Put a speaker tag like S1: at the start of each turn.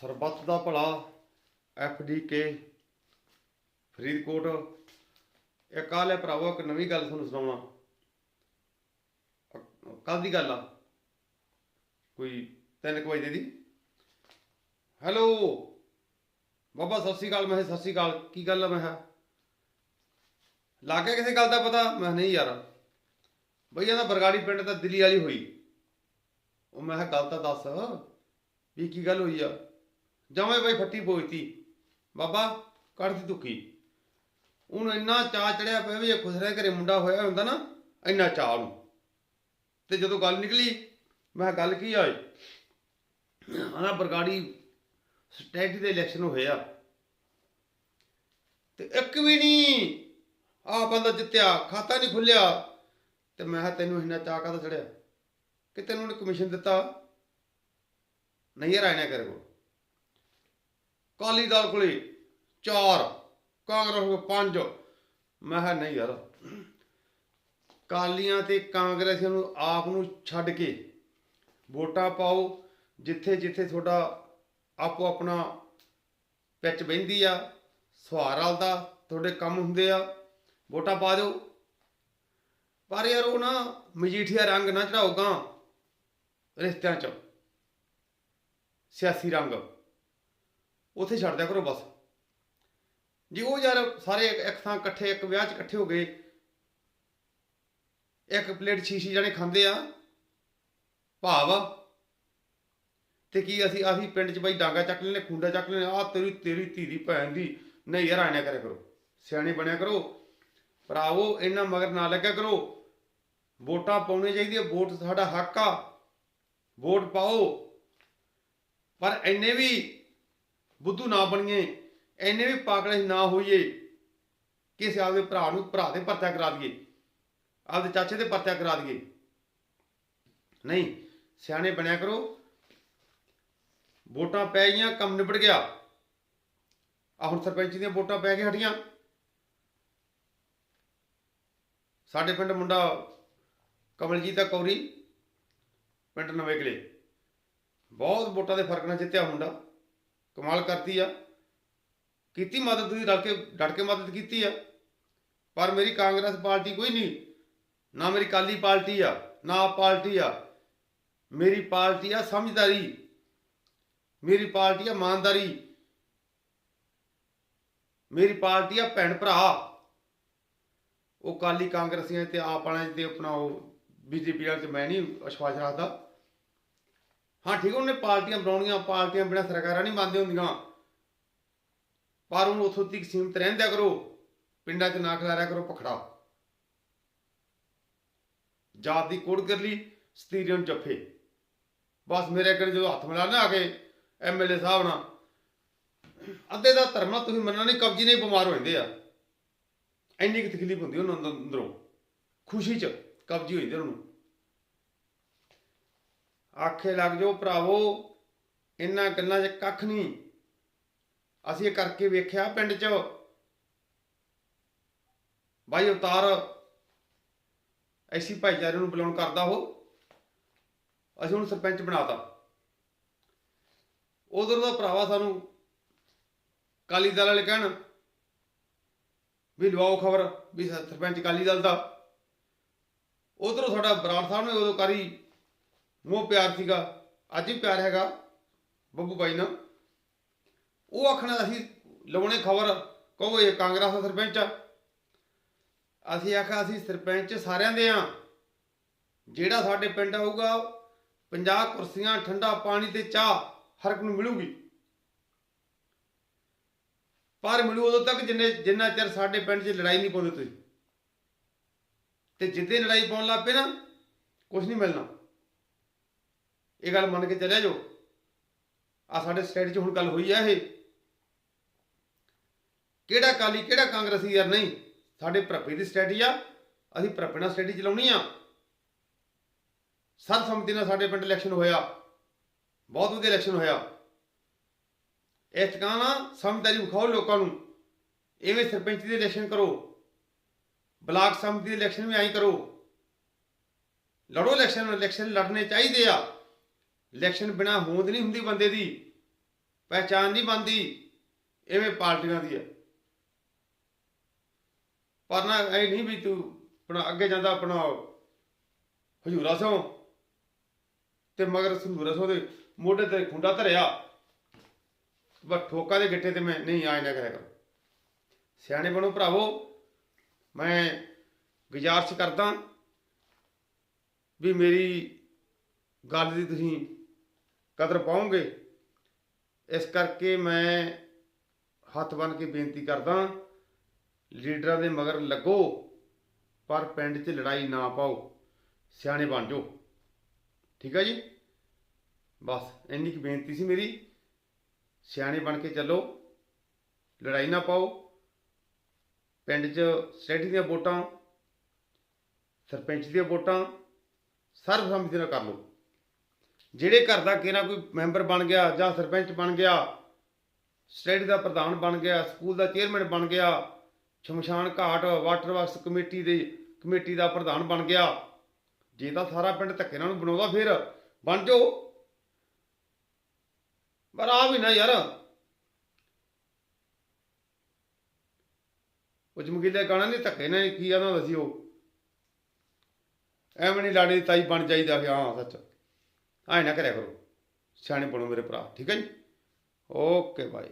S1: ਸਰਬੱਤ ਦਾ ਭਲਾ F D K Faridkot. ਇਹ ਕੱਲ੍ਹ ਹੈ ਭਰਾਵੋ, ਇੱਕ ਨਵੀਂ ਗੱਲ ਤੁਹਾਨੂੰ ਸੁਣਾਉਣਾ ਕੱਲ ਦੀ ਗੱਲ ਆ। ਕੋਈ ਤਿੰਨ ਕੁ ਵਜੇ ਦੀ। ਹੈਲੋ। ਬਾਬਾ, ਸਤਿ ਸ਼੍ਰੀ ਅਕਾਲ। ਮੈਂ ਸਤਿ ਸ਼੍ਰੀ ਅਕਾਲ। ਕੀ ਗੱਲ ਆ? ਮੈਂ ਕਿਹਾ, ਲੱਗ ਕਿਸੇ ਗੱਲ ਦਾ ਪਤਾ? ਮੈਂ ਨਹੀਂ ਯਾਰ। ਬਈ ਇਹਦਾ ਬਰਗਾੜੀ ਪਿੰਡ ਤਾਂ ਦਿੱਲੀ ਵਾਲੀ ਹੋਈ। ਉਹ ਮੈਂ ਕਿਹਾ, ਗੱਲ ਤਾਂ ਦੱਸ। ਵੀ ਕੀ ਗੱਲ ਹੋਈ ਆ? ਜਵੇਂ ਬਈ ਫੱਟੀ ਪੋਈਤੀ ਬਾਬਾ ਕੱਢਦੀ ਦੁੱਖੀ ਉਹਨੂੰ ਇੰਨਾ ਚਾਹ ਚੜਿਆ ਪਿਆ ਵੀ ਇਹ ਖੁਸਰੇ ਘਰੇ ਮੁੰਡਾ ਹੋਇਆ ਹੁੰਦਾ ਨਾ, ਇੰਨਾ ਚਾਹ ਨੂੰ। ਤੇ ਜਦੋਂ ਗੱਲ ਨਿਕਲੀ, ਮੈਂ ਕਿਹਾ, ਗੱਲ ਕੀ ਆ ਆਣਾ ਬਰਗਾੜੀ ਸਟੇਟ ਦੇ ਇਲੈਕਸ਼ਨ ਹੋਇਆ ਤੇ ਇੱਕ ਵੀ ਨਹੀਂ ਆ ਬੰਦਾ ਜਿੱਤਿਆ, ਖਾਤਾ ਨਹੀਂ ਖੁੱਲਿਆ। ਤੇ ਮੈਂ ਕਿਹਾ, ਤੈਨੂੰ ਇੰਨਾ ਚਾਹ ਕਾਹਦਾ ਚੜਿਆ? ਕਿ ਤੈਨੂੰ ਉਹਨੇ ਕਮਿਸ਼ਨ ਦਿੱਤਾ? ਨਹੀਂ ਯਾਰ ਆਇਨਾ ਕਰ ਕੋ ਕਾਲੀ ਦਲ ਕੋਲੇ 4 ਕਾਂਗਰਸ ਕੋਲ 5 ਮੈਂ ਕਿਹਾ, ਨਹੀਂ ਯਾਰ ਕਾਲੀਆਂ ਤੇ ਕਾਂਗਰਸੀਆਂ ਨੂੰ ਆਪ ਨੂੰ ਛੱਡ ਕੇ ਵੋਟਾਂ ਪਾਓ, ਜਿੱਥੇ ਜਿੱਥੇ ਤੁਹਾਡਾ ਆਪੋ ਆਪਣਾ ਪਿੱਚ ਬਹਿੰਦੀ ਆ ਸਵਾਰਲ ਦਾ, ਤੁਹਾਡੇ ਕੰਮ ਹੁੰਦੇ ਆ, ਵੋਟਾਂ ਪਾ ਦਿਓ। ਪਰ ਯਾਰ ਉਹ ਨਾ ਮਜੀਠੀਆ ਰੰਗ ਨਾ ਚੜਾਓਗਾ ਰਿਸ਼ਤਿਆਂ 'ਚ। ਸਿਆਸੀ ਰੰਗ। ਉੱਥੇ ਛੱਡ ਦਿਆ ਕਰੋ ਬਸ। ਜੇ ਉਹ ਯਾਰ ਸਾਰੇ ਇੱਕ- ਥਾਂ ਇਕੱਠੇ, ਇੱਕ ਵਿਆਹ 'ਚ ਇਕੱਠੇ ਹੋ ਗਏ, ਇੱਕ ਪਲੇਟ ਸ਼ੀਸ਼ੀ ਜਾਣੇ ਖਾਂਦੇ ਆ, ਭਾਵ ਤੇ ਕੀ ਅਸੀਂ ਅਸੀਂ ਪਿੰਡ 'ਚ ਬਾਈ ਡਾਂਗਾ ਚੱਕ ਲੈਣੇ ਖੁੰਡਾ ਚੱਕ ਲੈਣੇ ਆ ਤੇਰੀ ਤੇਰੀ ਧੀ ਦੀ ਭੈਣ ਦੀ। ਨਹੀਂ ਯਾਰ ਆਣਿਆ ਕਰਿਆ ਕਰੋ। ਸਿਆਣੇ ਬਣਿਆ ਕਰੋ। ਭਰਾਵੋ ਇਹਨਾਂ ਮਗਰ ਨਾ ਲੱਗਿਆ ਕਰੋ। ਵੋਟਾਂ ਪਾਉਣੀ ਚਾਹੀਦੀ ਹੈ ਵੋਟ ਸਾਡਾ ਹੱਕ ਆ। ਵੋਟ ਪਾਓ। ਪਰ ਐਨੇ ਵੀ ਬੁੱਧੂ ਨਾ ਬਣੀਏ, ਐਨੇ ਵੀ ਪਾਗਲ ਨਾ ਹੋਈਏ ਕਿ ਅਸੀਂ ਆਪਦੇ ਭਰਾ ਨੂੰ, ਭਰਾ ਦੇ ਪਰਚਾ ਕਰਾ ਦਈਏ, ਆਪਦੇ ਚਾਚੇ ਦੇ ਪਰਚਾ ਕਰਾ ਦਈਏ। ਨਹੀਂ, ਸਿਆਣੇ ਬਣਿਆ ਕਰੋ। ਵੋਟਾਂ ਪੈ ਗਈਆਂ, ਕੰਮ ਨਿਬੜ ਗਿਆ। ਆ ਹੁਣ ਸਰਪੰਚ ਦੀਆਂ ਵੋਟਾਂ ਪੈ ਕੇ ਹਟੀਆਂ। ਸਾਡੇ ਪਿੰਡ ਮੁੰਡਾ ਕਮਲਜੀਤ ਆ ਕੌਰੀ, ਪਿੰਡ ਨਵੇਂ ਕਿਲੇ। ਬਹੁਤ ਵੋਟਾਂ ਦੇ ਫ਼ਰਕ ਨਾਲ ਜਿੱਤਿਆ ਮੁੰਡਾ। ਕਮਾਲ ਕਰਤੀ ਆ। ਕੀਤੀ ਮਦਦ ਤੁਸੀਂ, ਰਲ ਕੇ, ਡਟ ਕੇ ਮਦਦ ਕੀਤੀ ਆ। ਪਰ ਮੇਰੀ ਕਾਂਗਰਸ ਪਾਰਟੀ ਕੋਈ ਨਹੀਂ, ਨਾ ਮੇਰੀ ਕਾਲੀ ਪਾਰਟੀ ਆ, ਨਾ ਆਪ ਪਾਰਟੀ ਆ। ਮੇਰੀ ਪਾਰਟੀ ਆ ਸਮਝਦਾਰੀ। ਮੇਰੀ ਪਾਰਟੀ ਆ ਇਮਾਨਦਾਰੀ। ਮੇਰੀ ਪਾਰਟੀ ਆ ਭੈਣ ਭਰਾ। ਉਹ ਕਾਲੀ ਕਾਂਗਰਸੀਆਂ ਤੇ, ਆਪ ਵਾਲਿਆਂ ਤੇ ਆਪਣਾ ਉਹ, ਬੀਜੇਪੀ ਵਾਲਿਆਂ ਤੇ ਮੈਂ ਨਹੀਂ ਵਿਸ਼ਵਾਸ ਰੱਖਦਾ। ਹਾਂ, ਠੀਕ ਉਹਨੇ ਪਾਰਟੀਆਂ ਬਣਾਉਣੀਆਂ, ਪਾਰਟੀਆਂ ਬਿਨਾਂ ਸਰਕਾਰਾਂ ਨਹੀਂ ਬੰਦੇ ਹੁੰਦੀਆਂ। ਪਰ ਉਹਨੂੰ ਉਥੋਂ ਤੱਕ ਸੀਮਤ ਰਹਿੰਦਿਆ ਕਰੋ। ਪਿੰਡਾਂ 'ਚ ਨਾ ਖਿਲਾਰਿਆ ਕਰੋ ਪਖੜਾ ਜਾਤ ਦੀ ਕੋੜ ਕਰ ਲਈ ਨੂੰ ਜੱਫੇ। ਬਸ ਮੇਰੇ ਕੋਲ ਜਦੋਂ ਹੱਥ ਮਿਲਾ ਨਾ ਆ ਕੇ ਐਮਐਲਏ ਸਾਹਿਬ ਨਾਲ, ਅੱਧੇ ਦਾ ਧਰਮ ਨਾਲ ਤੁਸੀਂ ਮੰਨਣਾ ਨਹੀਂ, ਕਬਜੀ ਨਹੀਂ ਬਿਮਾਰ ਹੋ ਜਾਂਦੇ ਆ। ਇੰਨੀ ਕੁ ਤਕਲੀਫ ਹੁੰਦੀ ਉਹਨਾਂ ਨੂੰ ਅੰਦਰੋਂ। ਖੁਸ਼ੀ 'ਚ ਕਬਜੀ ਹੋ ਜਾਂਦੀ ਉਹਨਾਂ। ਨੂੰ ਆਖੇ ਲੱਗ ਜਾਓ, ਭਰਾਵੋ, ਇਹਨਾਂ ਗੱਲਾਂ 'ਚ ਕੱਖ ਨਹੀਂ। ਅਸੀਂ ਇਹ ਕਰਕੇ ਵੇਖਿਆ ਪਿੰਡ 'ਚ। ਬਾਈ ਅਵਤਾਰ, ਐਸੀ ਭਾਈਚਾਰੇ ਨੂੰ ਬਿਲੋਂਗ ਕਰਦਾ ਉਹ। ਅਸੀਂ ਹੁਣ ਸਰਪੰਚ ਬਣਾਤਾ। ਉਧਰ ਦਾ ਭਰਾਵਾ ਸਾਨੂੰ ਕਾਲੀ ਦਲ ਵਾਲੇ ਕਹਿਣ ਵੀ ਲਵਾਓ ਖਬਰ ਵੀ ਸਰਪੰਚ ਕਾਲੀ ਦਲ ਦਾ। ਉਧਰੋਂ ਸਾਡਾ ਬਰਾੜ ਸਾਹਿਬ ਨੇ ਉਦੋਂ ਕਰੀ ਮੋਹ ਪਿਆਰ ਸੀਗਾ, ਅੱਜ ਵੀ ਪਿਆਰ ਹੈਗਾ, ਬੱਬੂ ਬਾਈ ਨਾਲ। ਉਹ ਆਖਣਾ ਅਸੀਂ ਲਾਉਣੇ ਖਬਰ, ਕਹੋ ਇਹ ਕਾਂਗਰਸ ਦਾ ਸਰਪੰਚ ਆ। ਅਸੀਂ ਆਖਿਆ, ਅਸੀਂ ਸਰਪੰਚ ਸਾਰਿਆਂ ਦੇ ਆ। ਜਿਹੜਾ ਸਾਡੇ ਪਿੰਡ ਆਊਗਾ 50 ਕੁਰਸੀਆਂ, ਠੰਡਾ ਪਾਣੀ ਤੇ ਚਾਹ, ਹਰ ਇੱਕ ਨੂੰ ਮਿਲੂਗੀ। ਪਰ ਮਿਲੂ ਉਦੋਂ ਤੱਕ ਜਿੰਨੇ, ਜਿੰਨਾ ਚਿਰ ਸਾਡੇ ਪਿੰਡ 'ਚ ਲੜਾਈ ਨਹੀਂ ਪਾਉਂਦੇ ਤੁਸੀਂ। ਤੇ ਜਿੱਦੇ ਲੜਾਈ ਪਾਉਣ ਲੱਗ ਪਏ ਨਾ ਕੁਝ ਨਹੀਂ ਮਿਲਣਾ। ਇਹ ਗੱਲ ਮੰਨ ਕੇ ਚੱਲਿਆ ਜੋ। ਆ ਸਾਡੇ ਸਟੇਟ 'ਚ ਹੁਣ ਗੱਲ ਹੋਈ ਆ ਇਹ। ਕਿਹੜਾ ਕਾਲੀ ਕਿਹੜਾ ਕਾਂਗਰਸੀ ਯਾਰ ਨਹੀਂ, ਸਾਡੇ ਭਰਪੇ ਦੀ ਸਟ੍ਰੈਟਜੀ ਆ, ਅਸੀਂ ਭਰਪੇ ਨਾਲ ਸਟ੍ਰੈਟਜੀ ਚਲਾਉਣੀ ਆ। ਸਰਬਸੰਮਤੀ ਨਾਲ ਸਾਡੇ ਪਿੰਡ ਇਲੈਕਸ਼ਨ ਹੋਇਆ। ਬਹੁਤ ਵਧੀਆ ਇਲੈਕਸ਼ਨ ਹੋਇਆ। ਇਸ ਟਿਕਾਣਾ ਸਮਝਦਾਰੀ ਵਿਖਾਓ ਲੋਕਾਂ ਨੂੰ। ਐਵੇਂ ਸਰਪੰਚ ਦੀ ਇਲੈਕਸ਼ਨ ਕਰੋ। ਬਲਾਕ ਸੰਮਤੀ ਦੀ ਇਲੈਕਸ਼ਨ ਵੀ ਐਂ ਕਰੋ। ਲੜੋ ਇਲੈਕਸ਼ਨ ਇਲੈਕਸ਼ਨ ਲੜਨੇ ਚਾਹੀਦੇ ਆ। ਇਲੈਕਸ਼ਨ ਬਿਨਾ ਹੋਂਦ ਨਹੀਂ ਹੁੰਦੀ ਬੰਦੇ ਦੀ ਪਹਿਚਾਨ ਨਹੀਂ ਬਣਦੀ ਐਵੇਂ ਪਾਰਟੀਆਂ ਦੀ ਹੈ। ਪਰ ਨਾ ਇਹ ਨਹੀਂ ਵੀ ਤੂੰ ਆਪਣਾ ਅੱਗੇ ਜਾਂਦਾ, ਆਪਣਾ ਹਜੂਰਾ ਸੋਂ ਤੇ ਮਗਰ ਸੰਧੂਰਾ ਸੋਂ ਦੇ ਮੋਢੇ ਤੇ ਖੁੰਡਾ ਧਰਿਆ। ਬਸ ਠੋਕਾ ਦੇ ਗਿੱਟੇ ਤੇ ਮੈਂ ਨਹੀਂ ਆਏ ਨਾ ਕਰਿਆ। ਕਰੋ ਸਿਆਣੇ ਬਣੋ ਭਰਾਵੋ, ਮੈਂ ਗੁਜ਼ਾਰਿਸ਼ ਕਰਦਾ ਵੀ ਮੇਰੀ ਗੱਲ ਦੀ ਤੁਸੀਂ ਕਦਰ ਪਾਉਂਗੇ। ਇਸ ਕਰਕੇ ਮੈਂ ਹੱਥ ਬੰਨ ਕੇ ਬੇਨਤੀ ਕਰਦਾ ਲੀਡਰਾਂ ਦੇ ਮਗਰ ਲੱਗੋ, ਪਰ ਪਿੰਡ 'ਚ ਲੜਾਈ ਨਾ ਪਾਓ। ਸਿਆਣੇ ਬਣ ਜਾਓ। ਠੀਕ ਹੈ ਜੀ? ਬਸ, ਇੰਨੀ ਕੁ ਬੇਨਤੀ ਸੀ ਮੇਰੀ। ਸਿਆਣੇ ਬਣ ਕੇ ਚੱਲੋ, ਲੜਾਈ ਨਾ ਪਾਓ। ਪਿੰਡ 'ਚ ਸਟੇਟੀ ਦੀਆਂ ਵੋਟਾਂ, ਸਰਪੰਚ ਦੀਆਂ ਵੋਟਾਂ, ਸਰਬਸੰਮਤੀ ਨਾਲ ਕਰ ਲਓ। ਜਿਹੜੇ ਘਰ ਦਾ ਕਿਹੜਾ ਕੋਈ ਮੈਂਬਰ ਬਣ ਗਿਆ ਜਾਂ ਸਰਪੰਚ ਬਣ ਗਿਆ ਸਟੇਡੀ ਦਾ ਪ੍ਰਧਾਨ ਬਣ ਗਿਆ, ਸਕੂਲ ਦਾ ਚੇਅਰਮੈਨ ਬਣ ਗਿਆ, ਸ਼ਮਸ਼ਾਨ ਘਾਟ, ਵਾਟਰ ਵਰਕਸ ਕਮੇਟੀ ਦੇ, ਕਮੇਟੀ ਦਾ ਪ੍ਰਧਾਨ ਬਣ ਗਿਆ, ਜੇ ਤਾਂ ਸਾਰਾ ਪਿੰਡ ਧੱਕੇ ਨਾਲ ਬਣਾਉਂਦਾ ਫਿਰ, ਬਣ ਜਾਓ। ਪਰ ਆ ਵੀ ਨਾ ਯਾਰ ਉਹ ਚਮਕੀਲੇ ਗਾਣਾ ਨਹੀਂ, ਧੱਕੇ ਨਾਲ ਕੀ ਆਉਂਦਾ ਸੀ ਉਹ ਐਵੇਂ ਨਹੀਂ ਲਾੜੀ ਤਾਈ ਬਣ ਜਾਈਦਾ ਕਿ ਹਾਂ, ਸੱਚ। ਐ ਨਾ ਕਰਿਆ ਕਰੋ। ਸਿਆਣੇ ਬਣੋ ਮੇਰੇ ਭਰਾ ਠੀਕ ਹੈ ਜੀ? ਓਕੇ ਬਾਈ